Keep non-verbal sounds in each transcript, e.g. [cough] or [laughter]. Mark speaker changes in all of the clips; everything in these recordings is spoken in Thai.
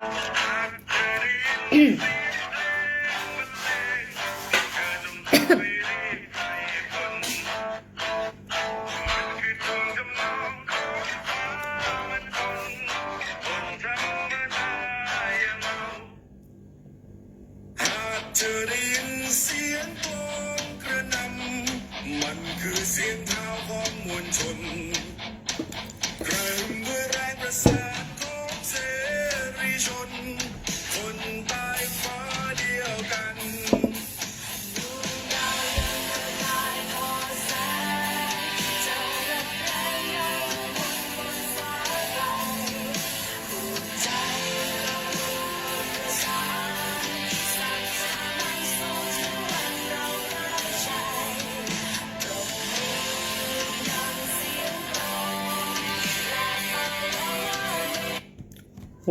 Speaker 1: Mm. [clears throat] [clears throat]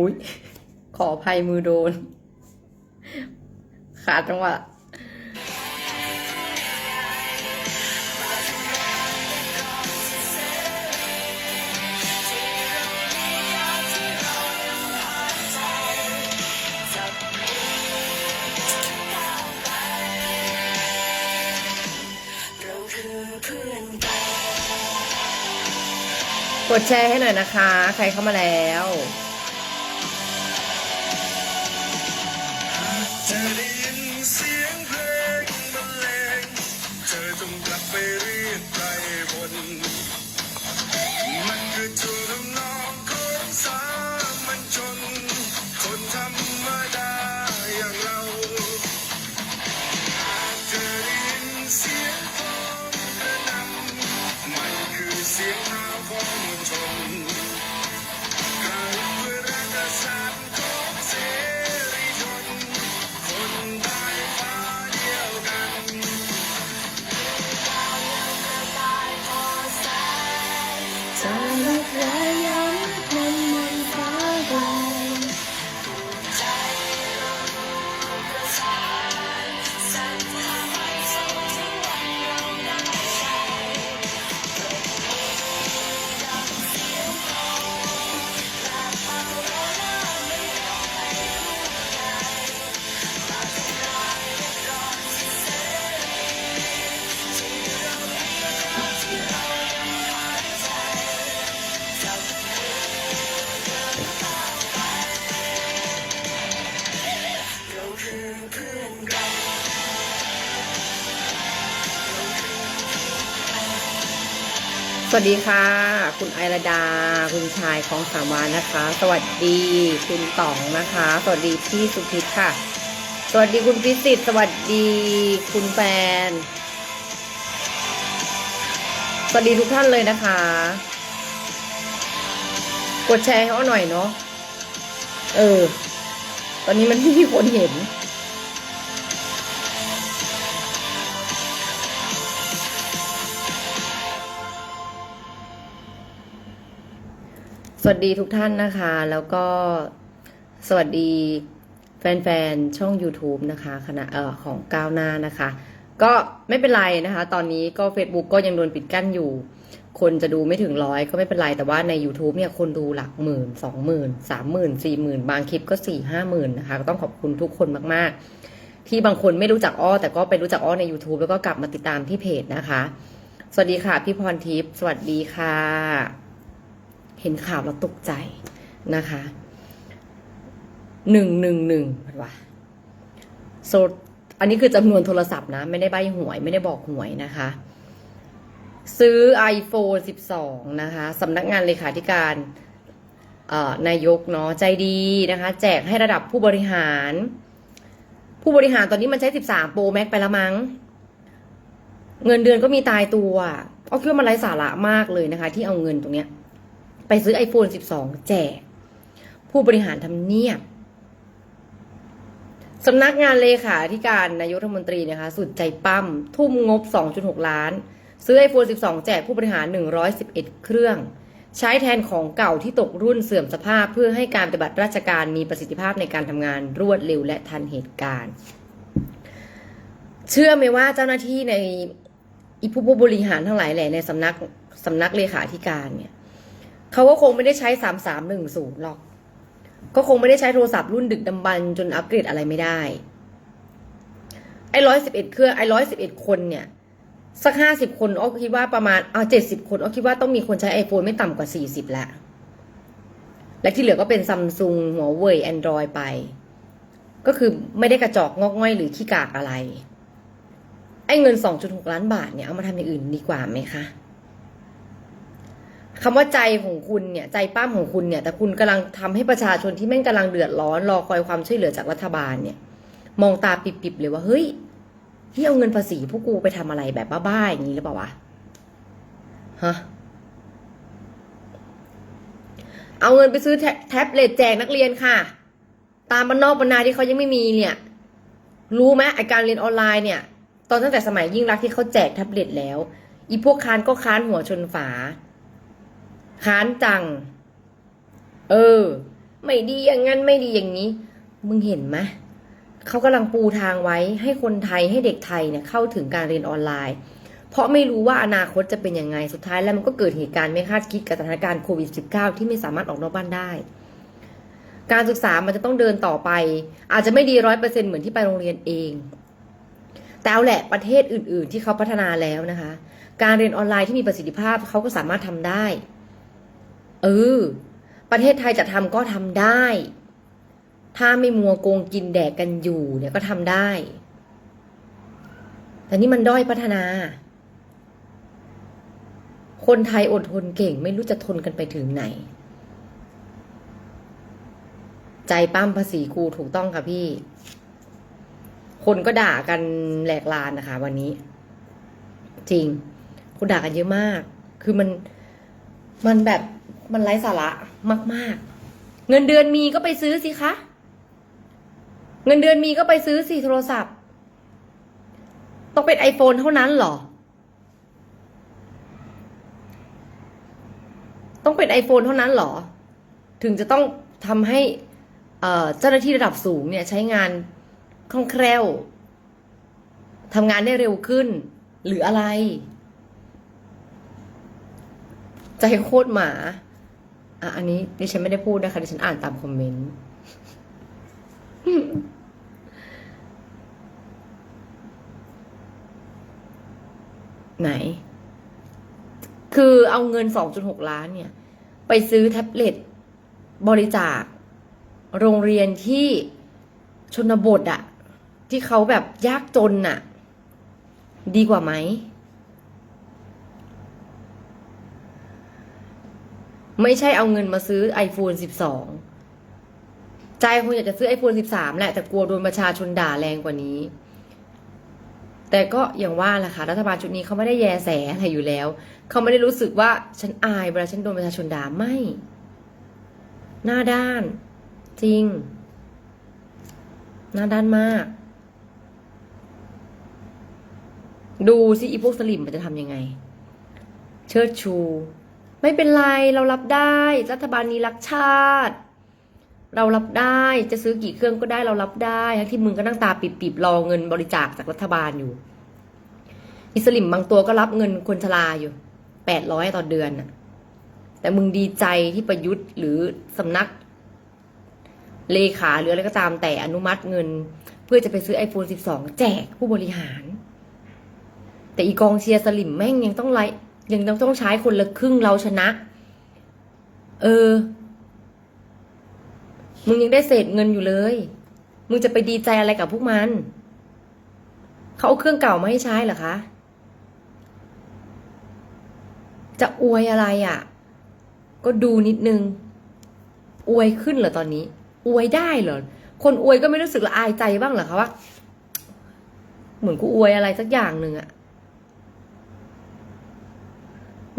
Speaker 1: หุยขออ
Speaker 2: ภัยมือโดน ขาดจังหวะกดแชร์ให้หน่อยนะคะ ใครเข้ามาแล้ว
Speaker 1: เธอได้ยินเสียงเพลงบรรเลงเธอจงกลับไปเรียกไกลบนมันคือจุ วัสดี
Speaker 2: ค่ะ คุณไอระดา คุณชายของสามวานนะคะ สวัสดีคุณต๋องนะคะ สวัสดีพี่สุพิษค่ะ สวัสดีคุณพิสิทธิ์สวัสดีคุณแฟน สวัสดีทุกท่านเลยนะคะ กดแชร์เขาหน่อยเนาะเออ ตอนนี้มันไม่มีคนเห็น วัสดีทุกท่านนะคะ แล้วก็สวัสดีแฟนๆ ช่อง YouTube นะคะคณะเอ่อของก้าวหน้านะคะ ก็ไม่เป็นไรนะคะ ตอนนี้ก็ Facebook ก็ยังโดนปิดกั้นอยู่ คนจะดูไม่ถึงร้อยก็ไม่เป็นไร แต่ว่าใน YouTube เนี่ยคนดูหลักหมื่นสองหมื่นสามหมื่นสี่หมื่นบางคลิปก็สี่ห้าหมื่นนะคะ ก็ต้องขอบคุณทุกคนมากๆ ที่บางคนไม่รู้จักอ้อ แต่ก็ไปรู้จักอ้อใน YouTube แล้วก็กลับมาติดตามที่เพจนะคะ สวัสดีค่ะ พี่พรทิพย์สวัสดีค่ะ เห็นข่าวแล้วตกใจนะคะหนึ่งหนึ่งหนึ่งว่าโซอันนี้คือจำนวนโทรศัพท์นะ ไม่ได้ใบหวย ไม่ได้บอกหวยนะคะ ซื้อ iPhone 12 นะคะสำนักงานเลขาธิการนายกเนาะใจดีนะคะ แจกให้ระดับผู้บริหาร ผู้บริหารตอนนี้มันใช้ 13 Pro Max ไปแล้วมั้ง เงินเดือนก็มีตายตัวเอาคิดว่ามันไร้สาระมากเลยนะคะ ที่เอาเงินตรงเนี้ย ไปซื้อ iPhone 12 แจก ผู้บริหารทำเนียบสำนักงานเลขาธิการนายกรัฐมนตรีนะคะสุดใจปั้ม ทุ่มงบ 2.6 ล้าน ซื้อ iPhone 12 แจกผู้บริหาร 111 เครื่อง ใช้แทนของเก่าที่ตกรุ่นเสื่อมสภาพเพื่อให้การปฏิบัติราชการมีประสิทธิภาพในการทำงานรวดเร็วและทันเหตุการณ์ เชื่อไหมว่าเจ้าหน้าที่ในอีผู้บริหารทั้งหลายแหล่ในสำนักสำนักเลขาธิการเนี่ย เขาก็คงไม่ได้ใช้สามสามหนึ่งศูนย์หรอก ก็คงไม่ได้ใช้โทรศัพท์รุ่นดึกดำบรรจนอัปเกรดอะไรไม่ได้ ไอ้ร้อยสิบเอ็ดเครื่องไอ้ร้อยสิบเอ็ดคนเนี่ย สักห้าสิบคนอ้อคิดว่าประมาณเอาเจ็ดสิบคนอ้อคิดว่าต้องมีคนใช้ iPhone ไม่ต่ำกว่าสี่สิบแล้วและที่เหลือก็เป็นซัมซุงหัวเว่ยแอนดรอยไป ก็คือไม่ได้กระจอกงอกง่อยหรือขี้กากอะไร ไอ้เงินสองจุดหกล้านบาทเนี่ย เอามาทำอย่างอื่นดีกว่าไหมคะ คำว่าใจของคุณเนี่ยใจป้ามของคุณเนี่ย แต่คุณกำลังทำให้ประชาชนที่แม่งกำลังเดือดร้อนรอคอยความช่วยเหลือจากรัฐบาลเนี่ย มองตาปิบๆเลยว่าเฮ้ยที่เอาเงินภาษีพวกกูไปทำอะไรแบบบ้าๆอย่างนี้หรือเปล่าวะฮะเอาเงินไปซื้อแท็บเล็ตแจกนักเรียนค่ะ ตามบ้านนอกบรรณาที่เขายังไม่มีเนี่ย รู้ไหมไอการเรียนออนไลน์เนี่ย ตอนตั้งแต่สมัยยิ่งรักที่เขาแจกแท็บเล็ตแล้ว อีพวกค้านก็ค้านหัวชนฝา ค้านจัง เออ ไม่ดีอย่างนั้นไม่ดีอย่างนี้ มึงเห็นไหมเขากำลังปูทางไว้ให้คนไทยให้เด็กไทยเนี่ยเข้าถึงการเรียนออนไลน์ เพราะไม่รู้ว่าอนาคตจะเป็นยังไง สุดท้ายแล้วมันก็เกิดเหตุการณ์ไม่คาดคิดกับสถานการณ์โควิด -19 ที่ไม่สามารถออกนอกบ้านได้ การศึกษามันจะต้องเดินต่อไป อาจจะไม่ดีร้อยเปอร์เซ็นเหมือนที่ไปโรงเรียนเอง แต่เอาแหละประเทศอื่น ๆ ที่เขาพัฒนาแล้วนะคะ การเรียนออนไลน์ที่มีประสิทธิภาพเขาก็สามารถทำได้ เออ ประเทศไทยจะทำก็ทำได้ ถ้าไม่มัวโกงกินแดกกันอยู่เนี่ยก็ทำได้ แต่นี่มันด้อยพัฒนา คนไทยอดทนเก่งไม่รู้จะทนกันไปถึงไหน ใจปั้มภาษีครูถูกต้องค่ะพี่ คนก็ด่ากันแหลกลานนะคะ วันนี้ จริงคนด่ากันเยอะมาก คือมัน มันแบบ มันไร้สาระมาก ๆ เงินเดือนมีก็ไปซื้อสิคะ เงินเดือนมีก็ไปซื้อสิโทรศัพท์ ต้องเป็น iPhone เท่านั้นเหรอ ต้องเป็น iPhone เท่านั้นเหรอ ถึงจะต้องทำให้เจ้าหน้าที่ระดับสูงเนี่ยใช้งานคล่องแคล่วทำงานได้เร็วขึ้น หรืออะไร ใจโคตรหมา อะอันนี้ดิฉันไม่ได้พูดนะคะดิฉันอ่านตามคอมเมนต์ไหน คือเอาเงิน 2.6 ล้านเนี่ย ไปซื้อแท็บเล็ตบริจาค โรงเรียนที่ชนบทอะที่เขาแบบยากจนอะดีกว่าไหม ไม่ใช่เอาเงินมาซื้อ iPhone 12 ใจคงอยากจะซื้อ iPhone 13 แหละ แต่กลัวโดนประชาชนด่าแรงกว่านี้ แต่ก็อย่างว่าแหละค่ะ รัฐบาลชุดนี้เขาไม่ได้แยแสอะไรอยู่แล้ว เขาไม่ได้รู้สึกว่าฉันอายเวลาฉันโดนประชาชนด่าไม่ หน้าด้าน จริง หน้าด้านมาก ดูสิอีพวกสลิมมันจะทำยังไง เชิดชู ไม่เป็นไรเรารับได้ รัฐบาลนี้รักชาติ เรารับได้จะซื้อกี่เครื่องก็ได้เรารับได้ที่มึงก็นั่งตาปิบๆรอเงินบริจาคจากรัฐบาลอยู่อิสลิมบางตัวก็รับเงินคนชราอยู่แปดร้อยต่อเดือนน่ะ แต่มึงดีใจที่ประยุทธ์หรือสำนัก เลขาหรืออะไรก็ตามแต่อนุมัติเงิน เพื่อจะไปซื้อ iPhone 12 แจกผู้บริหาร แต่อีกองเชียร์สลิมแม่งยังต้องไล่ ยังต้องใช้คนละครึ่งเราชนะ เออ มึงยังได้เศษเงินอยู่เลย มึงจะไปดีใจอะไรกับพวกมัน เขาเอาเครื่องเก่ามาให้ใช้เหรอคะ จะอวยอะไรอะ่ะ ก็ดูนิดนึง อวยขึ้นเหรอตอนนี้ อวยได้เหรอ คนอวยก็ไม่รู้สึกละอายใจบ้างเหรอคะว่า เหมือนกูอวยอะไรสักอย่างหนึ่งอะ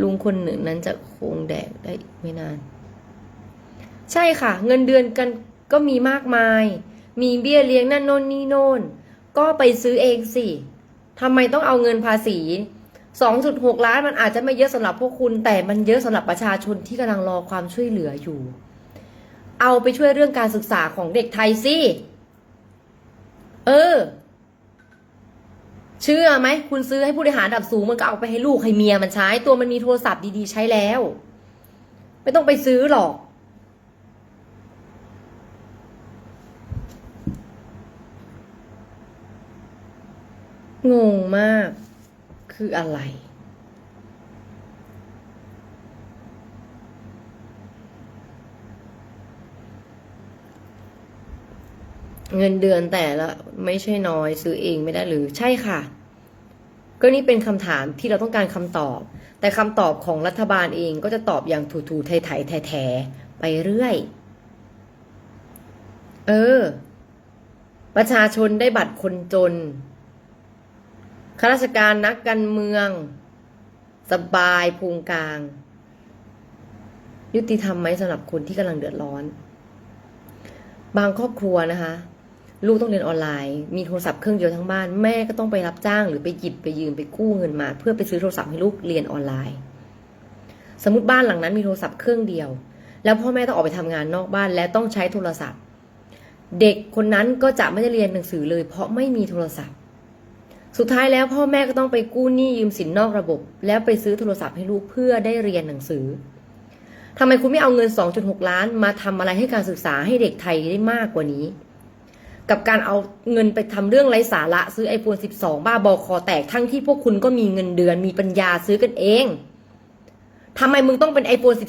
Speaker 2: ลุงคนหนึ่งนั้นจะคงแดกได้ไม่นาน ใช่ค่ะ เงินเดือนกันก็มีมากมาย มีเบี้ยเลี้ยงนั่นโน่นนี่โน่น ก็ไปซื้อเองสิทำไมต้องเอาเงินภาษี 2.6 ล้านมันอาจจะไม่เยอะสำหรับพวกคุณ แต่มันเยอะสำหรับประชาชนที่กำลังรอความช่วยเหลืออยู่ เอาไปช่วยเรื่องการศึกษาของเด็กไทยสิ เออ เชื่อไหมคุณซื้อให้ผู้บริหารระดับสูงมันก็เอาไปให้ลูกให้เมียมันใช้ ตัวมันมีโทรศัพท์ดีๆใช้แล้ว ไม่ต้องไปซื้อหรอก งงมาก คืออะไร เงินเดือนแต่ละไม่ใช่น้อยซื้อเองไม่ได้หรือใช่ค่ะ ก็นี่เป็นคำถามที่เราต้องการคำตอบ แต่คำตอบของรัฐบาลเองก็จะตอบอย่างถูๆไทยๆแท้ๆไปเรื่อย เออ ประชาชนได้บัตรคนจนข้าราชการนักการเมือง สบายภูมิกลาง ยุติธรรมไหมสำหรับคนที่กำลังเดือดร้อน บางครอบครัวนะคะ ลูกต้องเรียนออนไลน์ มีโทรศัพท์เครื่องเดียวทั้งบ้าน แม่ก็ต้องไปรับจ้างหรือไปหยิบไปยืมไปกู้เงินมา เพื่อไปซื้อโทรศัพท์ให้ลูกเรียนออนไลน์ สมมติบ้านหลังนั้นมีโทรศัพท์เครื่องเดียว แล้วพ่อแม่ต้องออกไปทำงานนอกบ้านและต้องใช้โทรศัพท์ เด็กคนนั้นก็จะไม่ได้เรียนหนังสือเลย เพราะไม่มีโทรศัพท์ สุดท้ายแล้วพ่อแม่ก็ต้องไปกู้หนี้ยืมสินนอกระบบ แล้วไปซื้อโทรศัพท์ให้ลูกเพื่อได้เรียนหนังสือทำไมคุณไม่เอาเงิน 2.6 ล้านมาทำอะไรให้การศึกษาให้เด็กไทยได้มากกว่านี้ กับการเอาเงินไปทำเรื่องไร้สาระซื้อ iPhone 12 บ้าบอคอแตกทั้งที่พวกคุณก็มีเงินเดือนมีปัญญาซื้อกันเองทำไมมึงต้องเป็น iPhone 12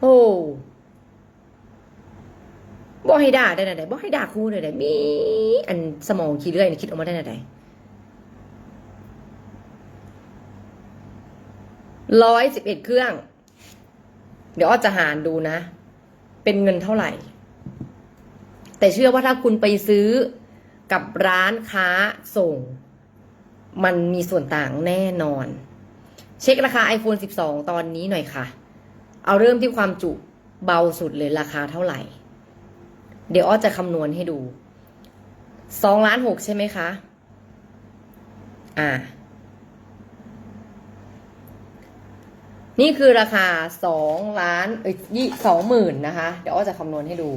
Speaker 2: โอ้บอกให้ด่าได้ไหนบอกให้ด่าครูได้ไหนมี อันสมองขี้เลื่อยคิดออกมาได้ไหนร้อยสิบเอ็ดเครื่อง เดี๋ยวอ้อจะหารดูนะ เป็นเงินเท่าไหร่ แต่เชื่อว่าถ้าคุณไปซื้อกับร้านค้าส่ง มันมีส่วนต่างแน่นอน เช็คราคา iPhone 12 ตอนนี้หน่อยค่ะ เอาเริ่มที่ความจุเบาสุดเลยราคาเท่าไหร่ เดี๋ยวอ้อจะคำนวณให้ดูสองล้านหกใช่ไหมคะ อ่า นี่คือราคาสองล้านเอ้ยยี่สองหมื่นนะคะ เดี๋ยวอ้อจะคำนวณให้ดู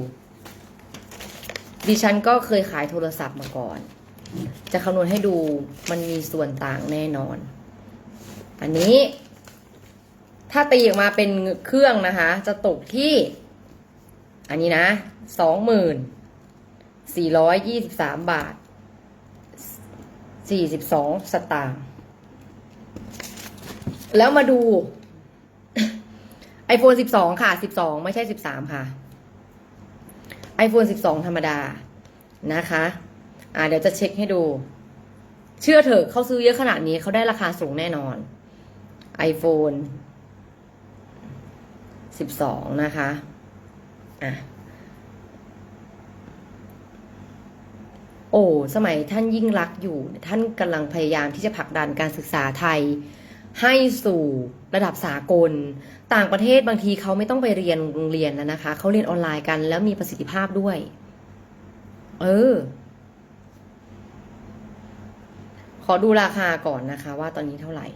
Speaker 2: ดิฉันก็เคยขายโทรศัพท์มาก่อน จะคำนวณให้ดูมันมีส่วนต่างแน่นอน อันนี้ ถ้าตีออกมาเป็นเครื่องนะคะ จะตกที่ อันนี้นะสองหมื่นสี่ร้อยยี่สิบสามบาทสี่สิบสองสตางค์แล้วมาดู iPhone 12 ค่ะ 12 ไม่ใช่ 13 ค่ะ iPhone 12 ธรรมดานะคะ อ่าเดี๋ยวจะเช็คให้ดู เชื่อเถอะเขาซื้อเยอะขนาดนี้เขาได้ราคาสูงแน่นอน iPhone 12 นะคะ อะ โอ้ สมัยท่านยิ่งรักอยู่ ท่านกำลังพยายามที่จะผลักดันการศึกษาไทยให้สู่ ระดับสากล ต่างประเทศบางทีเขาไม่ต้องไปเรียนโรงเรียนแล้วนะคะเขาเรียนออนไลน์กันแล้วมีประสิทธิภาพด้วย เออ ขอดูราคาก่อนนะคะ ว่าตอนนี้เท่าไหร่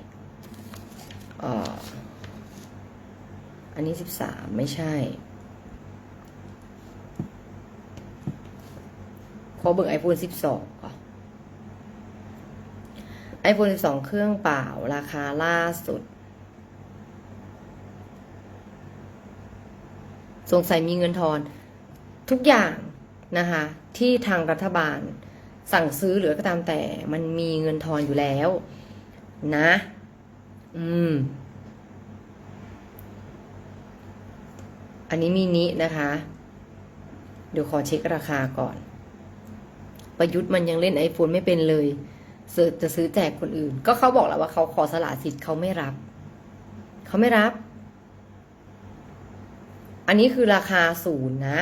Speaker 2: เอออันนี้สิบสามไม่ใช่ ขอเบิ่ง iPhone 12ก่อน iPhone 12เครื่องเปล่าราคาล่าสุด สงสัยมีเงินทอน ทุกอย่างนะคะที่ทางรัฐบาลสั่งซื้อหรือก็ตามแต่ มันมีเงินทอนอยู่แล้ว นะ อืม อันนี้มินินะคะ เดี๋ยวขอเช็คราคาก่อน ประยุทธ์มันยังเล่น iPhone ไม่เป็นเลยเสิร์ชจะซื้อแจกคนอื่น ก็เขาบอกแล้วว่าเขาขอสละสิทธิ์เขาไม่รับ เขาไม่รับ อันนี้คือราคาศูนย์นะ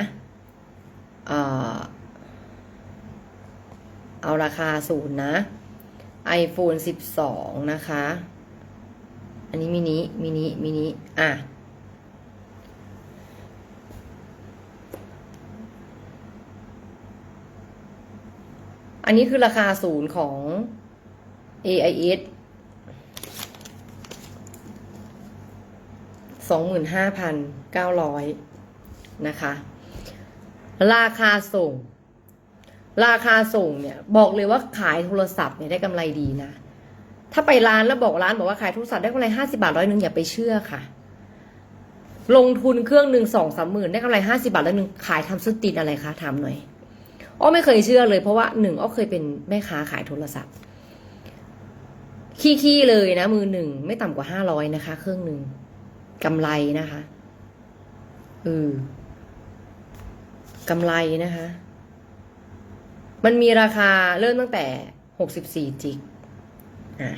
Speaker 2: เอ่อ เอาราคาศูนย์นะ iPhone 12 นะคะ อันนี้มินิ มินิ มินิ อะ อันนี้คือราคาศูนย์ของ AIS สองหมื่นห้าพันเก้าร้อยนะคะ ราคาส่ง ราคาส่งเนี่ย บอกเลยว่าขายโทรศัพท์เนี่ยได้กำไรดีนะ ถ้าไปร้านแล้วบอกร้านบอกว่าขายโทรศัพท์ได้กำไรห้าสิบาทร้อยหนึ่งอย่าไปเชื่อค่ะ ลงทุนเครื่องหนึ่งสองสามหมื่นได้กำไรห้าสิบาทแล้วหนึ่งขายทำซื้อติดอะไรคะถามหน่อยอ้อไม่เคยเชื่อเลยเพราะว่าหนึ่งอ้อเคยเป็นแม่ค้าขายโทรศัพท์ขี้ๆเลยนะมือหนึ่งไม่ต่ำกว่าห้าร้อยนะคะ เครื่องหนึ่ง กำไรนะคะเออกำไรนะคะ มันมีราคาเริ่มตั้งแต่หกสิบสี่จิกอะ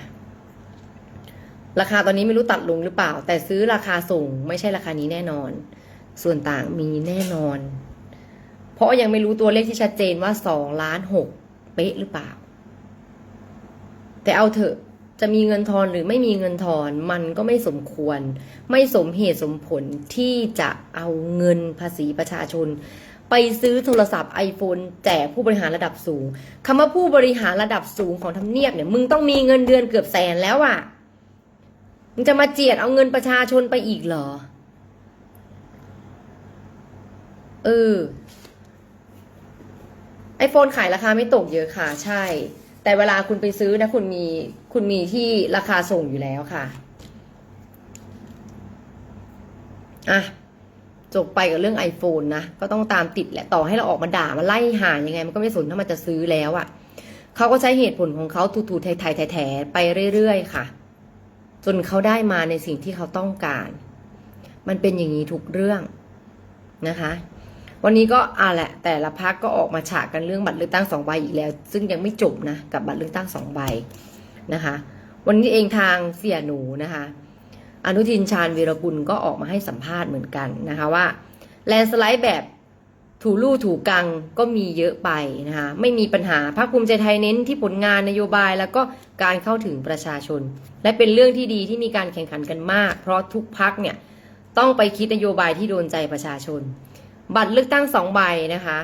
Speaker 2: ราคาตอนนี้ไม่รู้ตัดลงหรือเปล่า แต่ซื้อราคาส่งไม่ใช่ราคานี้แน่นอน ส่วนต่างมีแน่นอน เพราะยังไม่รู้ตัวเลขที่ชัดเจนว่าสองล้านหกเป๊ะหรือเปล่า แต่เอาเถอะ จะมีเงินทอนหรือไม่มีเงินทอนมันก็ไม่สมควร ไม่สมเหตุสมผลที่จะเอาเงินภาษีประชาชน ไปซื้อโทรศัพท์ iPhone แจกผู้บริหารระดับสูงคำว่าผู้บริหารระดับสูงของทำเนียบเนี่ยมึงต้องมีเงินเดือนเกือบแสนแล้วอะ่ะมึงจะมาเจียดเอาเงินประชาชนไปอีกเหรอ เออไอโฟนขายราคาไม่ตกเยอะค่ะ ใช่ แต่เวลาคุณไปซื้อนะ คุณมีคุณมีที่ราคาส่งอยู่แล้วค่ะอะจบไปกับเรื่อง iPhone นะ ก็ต้องตามติดแหละต่อให้เราออกมาด่ามาไล่หายังไง มันก็ไม่สนถ้ามันจะซื้อแล้วอะ่ะเขาก็ใช้เหตุผลของเขาถูๆไทยๆแถๆไปเรื่อยๆค่ะ จนเขาได้มาในสิ่งที่เขาต้องการ มันเป็นอย่างนี้ทุกเรื่องนะคะ วันนี้ก็อ่าแหละ แต่ละพักก็ออกมาฉากกันเรื่องบัตรเลือกตั้งสองใบอีกแล้ว ซึ่งยังไม่จบนะกับบัตรเลือกตั้งสองใบนะคะ วันนี้เองทางเสียหนูนะคะ อนุทินชาญวีรกุลก็ออกมาให้สัมภาษณ์เหมือนกันนะคะว่าแลนสไลด์แบบถูลู่ถูกังก็มีเยอะไปนะคะไม่มีปัญหาพรรคภูมิใจไทยเน้นที่ผลงานนโยบายแล้วก็การเข้าถึงประชาชน และเป็นเรื่องที่ดีที่มีการแข่งขันกันมาก เพราะทุกพักเนี่ยต้องไปคิดนโยบายที่โดนใจประชาชน บัตรเลือกตั้งสองใบนะคะ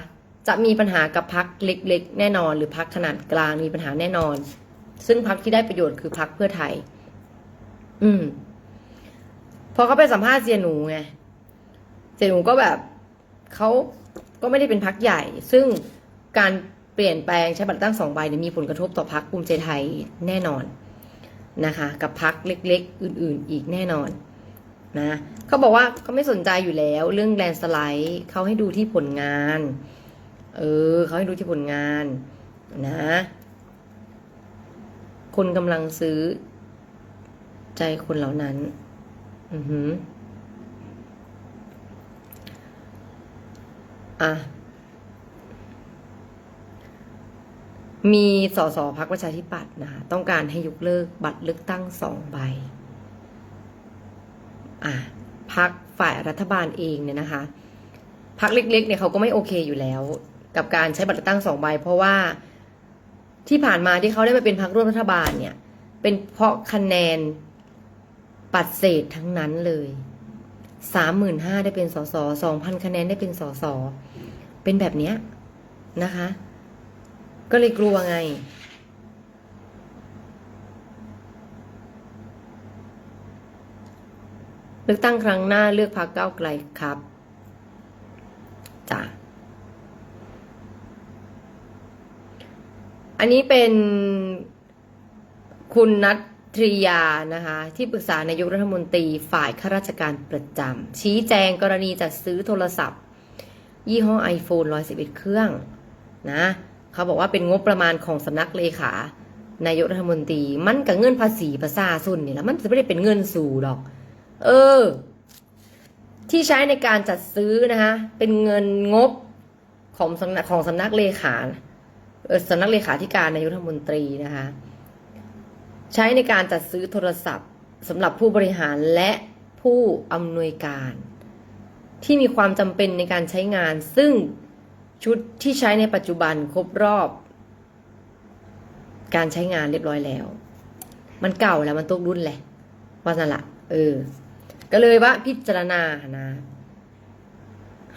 Speaker 2: จะมีปัญหากับพักเล็ก ๆ แน่นอน หรือพักขนาดกลางมีปัญหาแน่นอน ซึ่งพักที่ได้ประโยชน์คือพักเพื่อไทย อืม พอเขาไปสัมภาษณ์เสียหนูไงเสียหนูก็แบบเขาก็ไม่ได้เป็นพักใหญ่ ซึ่งการเปลี่ยนแปลงใช้บัตรตั้งสองใบเนี่ยมีผลกระทบต่อพักภูมิใจไทยแน่นอนนะคะ กับพักเล็ก ๆ อื่น ๆ อีกแน่นอน นะเขาบอกว่าเขาไม่สนใจอยู่แล้วเรื่องแลนสไลด์เขาให้ดูที่ผลงาน เออเขาให้ดูที่ผลงานนะ คนกำลังซื้อ ใจคนเหล่านั้น อือหืออะมีสสพักประชาธิปัตย์นะคะต้องการให้ยกเลิกบัตรเลือกตั้งสองใบ อะพักฝ่ายรัฐบาลเองเนี่ยนะคะพักเล็กๆเนี่ยเขาก็ไม่โอเคอยู่แล้ว กับการใช้บัตรตั้งสองใบ เพราะว่าที่ผ่านมาที่เขาได้มาเป็นพักร่วมรัฐบาลเนี่ย เป็นเพราะคะแนนปัดเศษทั้งนั้นเลยสามหมื่นห้าได้เป็นสสสองพันคะแนนได้เป็นสสเป็นแบบเนี้ยนะคะ ก็เลยกลัวไง ลือกตั้งครั้งหน้าเลือกพรรคก้าวไกลครับจ้ะอันนี้เป็นคุณนัททริยานะคะ ที่ปรึกษานายกรัฐมนตรีฝ่ายข้าราชการประจำชี้แจงกรณีจัดซื้อโทรศัพท์ ยี่ห้อ iPhone 111 เครื่องนะเขาบอกว่าเป็นงบประมาณของสำนักเลขานายกรัฐมนตรี มันกับเงินภาษีประชาชนนี่แหละมันจะไม่ได้เป็นเงินสู่หรอก เออ ที่ใช้ในการจัดซื้อนะคะ เป็นเงินงบของสำนักของสำนักเลขาสำนักเลขาธิการนายกรัฐมนตรีนะคะ ใช้ในการจัดซื้อโทรศัพท์สำหรับผู้บริหารและผู้อำนวยการ ที่มีความจำเป็นในการใช้งาน ซึ่งชุดที่ใช้ในปัจจุบันครบรอบ การใช้งานเรียบร้อยแล้ว มันเก่าแล้วมันตกรุ่นแหละว่านั่นละเออ ก็เลยว่าพิจารณานะ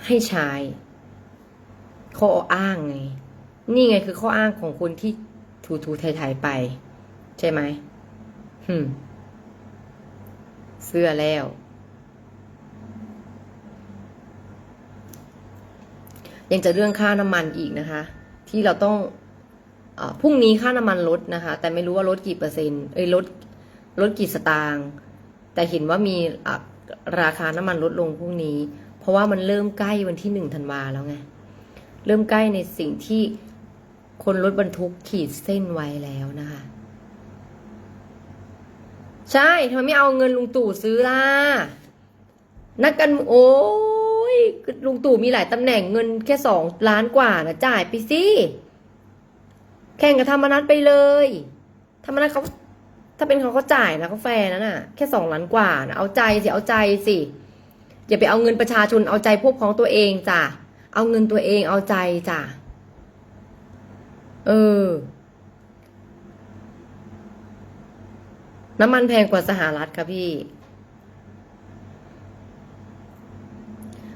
Speaker 2: ให้ใช้ข้ออ้างไง นี่ไงคือข้ออ้างของคนที่ถูถูไทยไป ใช่ไหมฮึมเสื้อแล้ว ยังจะเรื่องค่าน้ำมันอีกนะคะ ที่เราต้องอพรุ่งนี้ค่าน้ำมันลดนะคะ แต่ไม่รู้ว่าลดกี่เปอร์เซ็นต์เอ้ยลดลดกี่สตางค์ แต่เห็นว่ามีราคาน้ำมันลดลงพรุ่งนี้ เพราะว่ามันเริ่มใกล้วันที่หนึ่งธันวาแล้วไง เริ่มใกล้ในสิ่งที่คนรถบรรทุกขีดเส้นไว้แล้วนะคะ ใช่ทำไมไม่เอาเงินลุงตู่ซื้อล่ะ นักกันโอ้ยลุงตู่มีหลายตำแหน่งเงินแค่สองล้านกว่านะจ่ายไปสิ แข่งกับธรรมนัตไปเลย ธรรมนัตเขา ถ้าเป็นเขาเขาจ่ายนะเขาแฟร์นน่ะ แค่สองล้านกว่านะเอาใจสิเอาใจสิอย่าไปเอาเงินประชาชนเอาใจพวกพ้องตัวเองจ้ะเอาเงินตัวเองเอาใจจ้ะเออ น้ำมันแพงกว่าสหรัฐค่ะพี่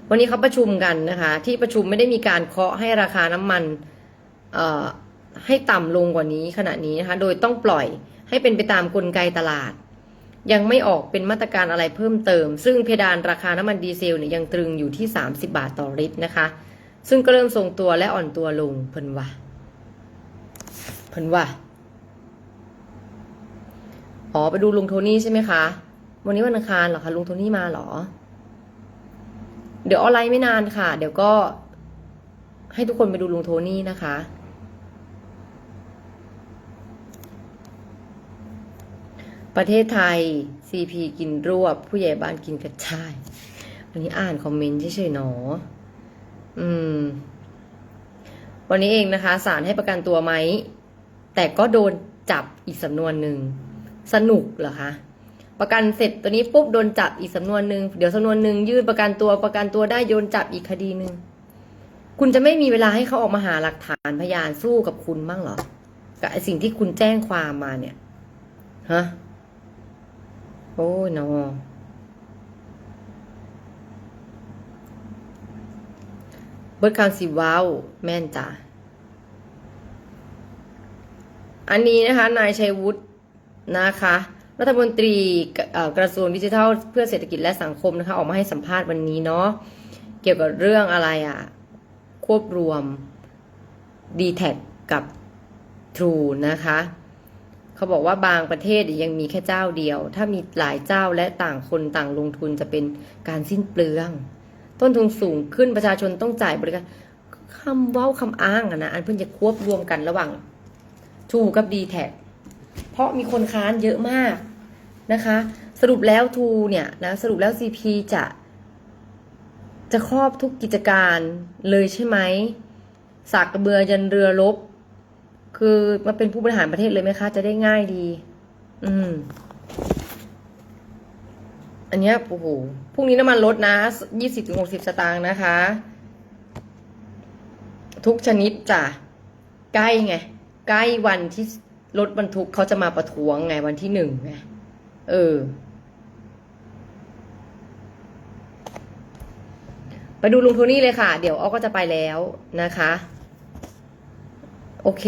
Speaker 2: วันนี้เขาประชุมกันนะคะ ที่ประชุมไม่ได้มีการเคาะให้ราคาน้ำมัน เอ่อ ให้ต่ำลงกว่านี้ขณะนี้นะคะ โดยต้องปล่อย ให้เป็นไปตามกลไกตลาด ยังไม่ออกเป็นมาตรการอะไรเพิ่มเติม ซึ่งเพดานราคาน้ำมันดีเซลเนี่ยยังตรึงอยู่ที่ 30 บาทต่อลิตรนะคะ ซึ่งก็เริ่มทรงตัวและอ่อนตัวลงเพิ่นว่าเพิ่นว่าอ๋อไปดูลุงโทนี่ใช่ไหมคะ วันนี้วันอังคารเหรอคะลุงโทนี่มาเหรอ เดี๋ยวออนไลน์ไม่นานค่ะ เดี๋ยวก็ให้ทุกคนไปดูลุงโทนี่นะคะ ประเทศไทย CP กินรวบ ผู้ใหญ่บ้านกินกระชายวันนี้อ่านคอมเมนต์เฉยๆหนอ อืม วันนี้เองนะคะศาลให้ประกันตัวไหม แต่ก็โดนจับอีกสำนวนหนึ่ง สนุกเหรอคะประกันเสร็จตัวนี้ปุ๊บโดนจับอีกสำนวนหนึ่งเดี๋ยวสำนวนหนึ่งยื่นประกันตัวประกันตัวได้โดนจับอีกคดีหนึ่งคุณจะไม่มีเวลาให้เขาออกมาหาหลักฐานพยานสู้กับคุณบ้างเหรอ กับไอสิ่งที่คุณแจ้งความมาเนี่ยฮะ โอ้ยนเบิดคำสิว้าวแม่นจ้ะอันนี้นะคะ นายชัยวุฒินะคะ รัฐมนตรีกระทรวงดิจิทัล เพื่อเศรษฐกิจและสังคมนะคะ ออกมาให้สัมภาษณ์วันนี้เนาะเกี่ยวกับเรื่องอะไรอะ่ะ ควบรวม d t แทกับ True นะคะ เขาบอกว่าบางประเทศยังมีแค่เจ้าเดียว ถ้ามีหลายเจ้าและต่างคนต่างลงทุนจะเป็นการสิ้นเปลือง ต้นทุนสูงขึ้นประชาชนต้องจ่ายบริการคำว้าคำอ้างอะนะอันเพิ่งจะควบรวมกันระหว่างทูกับ d t แทเพราะมีคนค้านเยอะมากนะคะ สรุปแล้วทูเนี่ยนะสรุปแล้ว CP จะจะครอบทุกกิจการเลยใช่ไหมสากกระเบือยันเรือรบ คือมาเป็นผู้บริหารประเทศเลยไหมคะ จะได้ง่ายดี อืม อันเนี้ยโอ้โหพรุ่งนี้น้ำมันลดนะยี่สิบถึงหกสิบสตางค์นะคะ ทุกชนิดจ้ะใกล้ไง ใกล้วันที่รถบรรทุกเขาจะมาประท้วงไงวันที่หนึ่งไงเออ ไปดูลุงโทนี่เลยค่ะ เดี๋ยวอ้อก็จะไปแล้วนะคะ โอเค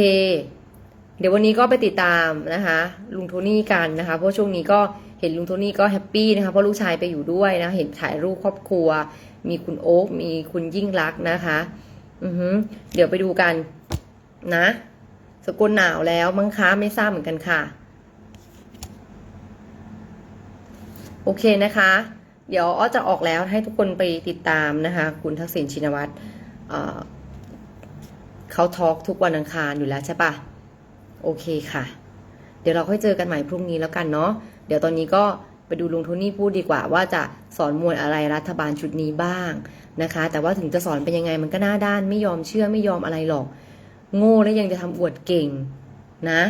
Speaker 2: เดี๋ยววันนี้ก็ไปติดตามนะคะลุงโทนี่กันนะคะ เพราะช่วงนี้ก็เห็นลุงโทนี่ก็แฮปปี้นะคะเพราะลูกชายไปอยู่ด้วยนะ เห็นถ่ายรูปครอบครัว มีคุณโอ๊คมีคุณยิ่งรักนะคะ อือฮึเดี๋ยวไปดูกันนะสกุลหนาวแล้วมั้งคะไม่ทราบเหมือนกันค่ะ โอเคนะคะ เดี๋ยวอ้อจะออกแล้วให้ทุกคนไปติดตามนะคะ คุณทักษิณชินวัตร เขาทอล์กทุกวันอังคารอยู่แล้วใช่ปะโอเคค่ะ เดี๋ยวเราค่อยเจอกันใหม่พรุ่งนี้แล้วกันเนาะเดี๋ยวตอนนี้ก็ไปดูลุงโทนี่พูดดีกว่าว่าจะสอนมวลอะไรรัฐบาลชุดนี้บ้างนะคะ แต่ว่าถึงจะสอนเป็นยังไงมันก็หน้าด้านไม่ยอมเชื่อไม่ยอมอะไรหรอก โง่แล้วยังจะทำอวดเก่งนะ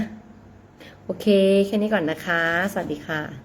Speaker 2: โอเค แค่นี้ก่อนนะคะ สวัสดีค่ะ